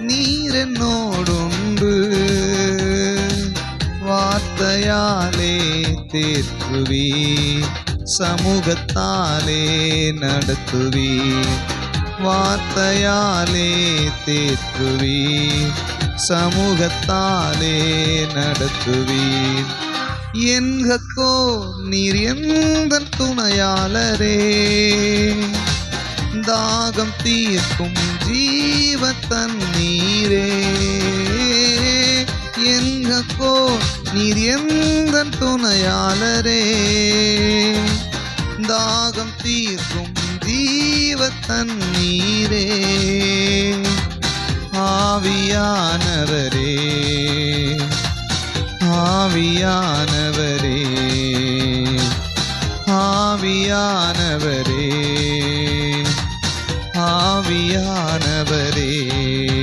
நீரென்னோடுண்டு வார்த்தையாலே தேற்றுவி சமூகத்தாலே நடத்துவி வார்த்தையாலே தேற்றுவி சமூகத்தாலே நடத்துவீர். என்கோ நீர் எந்த துணையாளரே தாகம் தீர்க்கும் ஜீவ தண்ணீரே எங்கக்கோ நீர் எந்த துணையாளரே. தாகம் தீர்க்கும் ஜீவ தண்ணீரே ஆவியானவரே. ஆவியானவரே. ஆவியானவரே. ஆவியான ஆண்டவரே